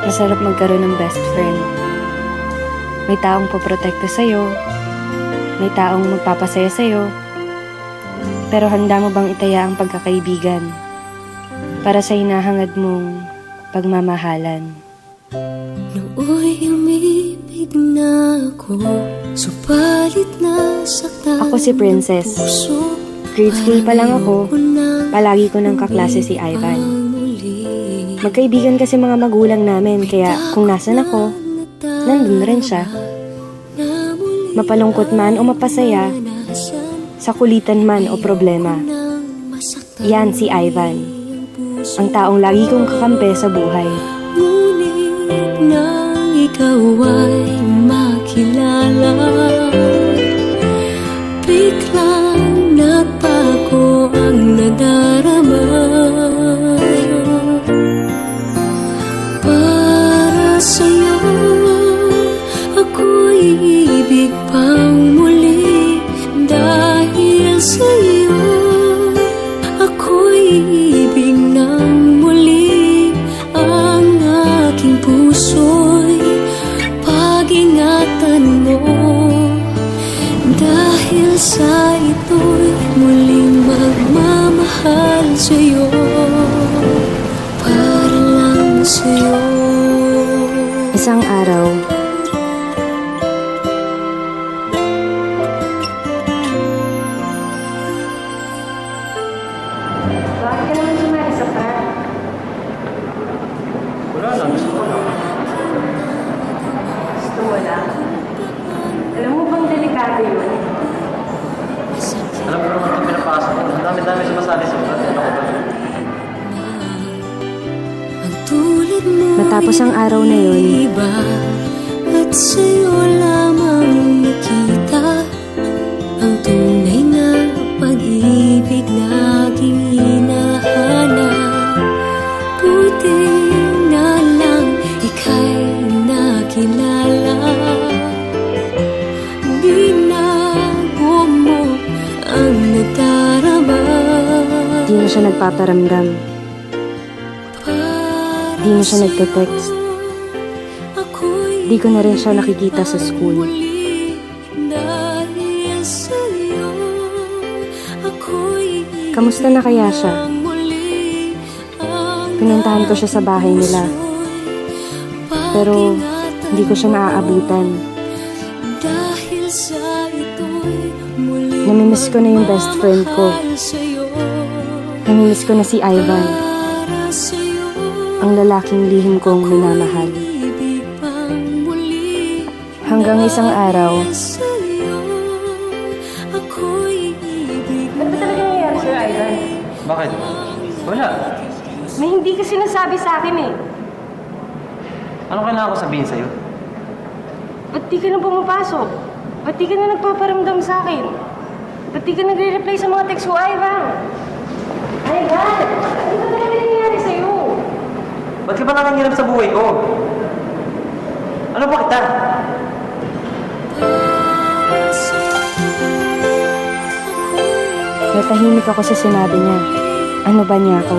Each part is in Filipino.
Masarap magkaroon ng best friend. May taong poprotekta sa'yo. May taong magpapasaya sa'yo. Pero handa mo bang itaya ang pagkakaibigan para sa hinahangad mong pagmamahalan? Nooy umibig na ako Subalit nasaktan Ako si Princess. Grade school pa lang ako, palagi ko ng kaklase si Ivan. Magkaibigan kasi mga magulang namin kaya kung nasan ako, nandun rin siya. Mapalungkot man o mapasaya, sa kulitan man o problema. Yan si Ivan, ang taong lagi kong kakampi sa buhay. Ngunit nang ikaw ay makilala sa ito'y muling magmamahal sa'yo Para lang sa'yo. Isang araw, mo Matapos ang araw na yun, iba At sa'yo lamang nakita Ang tunay na pag-ibig na aking hinahanap. Buti na lang ika'y nakilala. Binago mo ang nadarama. Di na siya nagpaparamdam. Di na siya nagte-text. Ko na rin siya nakikita sa school. Kamusta na kaya siya? Pinuntahan ko siya sa bahay nila. Pero hindi ko siya naaabutan. Namimiss ko na yung best friend ko. Namimiss ko na si Ivan, ang lalaking lihim kong minamahal. Hanggang isang araw, Ano ba talaga nangyayari sa'yo, Ivan? Bakit? Wala. May hindi ka sinasabi sa akin eh. Ano kailangan ko sabihin sa'yo? Ba't di ka na pumapasok? Ba't di ka na nagpaparamdam sa akin? Ba't di ka nagre-reply sa mga text ko, Ivan? Ivan! Ano ba talaga nangyayari sa'yo? Ba't ka ba nangangiram sa buhay ko? Ano ba kita? natahimik ako sa sinabi niya. Ano ba niya ako?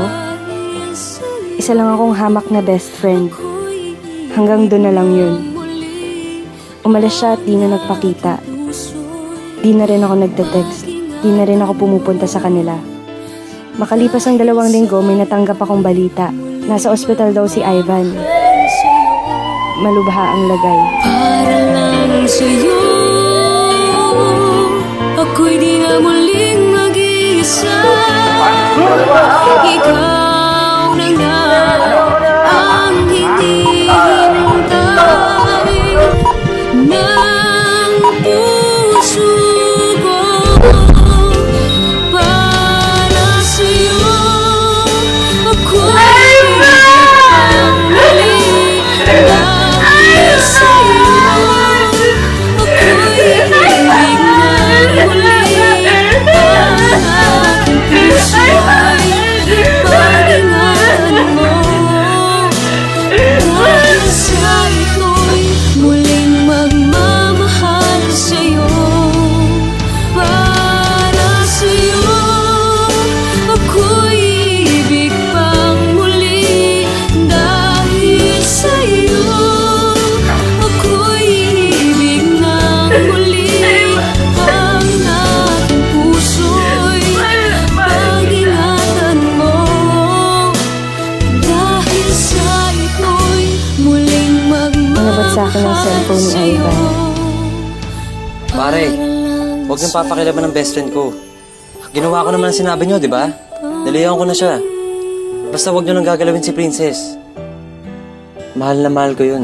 Isa lang akong hamak na best friend. Hanggang doon na lang yun. Umalis siya at di na nagpakita. Di na rin ako nagte-text. Di na rin ako pumupunta sa kanila. Makalipas ang dalawang linggo, may natanggap akong balita. Nasa ospital daw si Ivan. Malubha ang lagay. Para lang sa'yo Ako'y di na muling mag-iisa Ikaw na nga akin ng cellphone ni Ivan. Pare, huwag niyong papakilaban ng best friend ko. Ginawa ko naman ang sinabi niyo, di ba? Naliyawan ko na siya. Basta huwag niyo nang gagalawin si Princess. Mahal na mahal ko yun.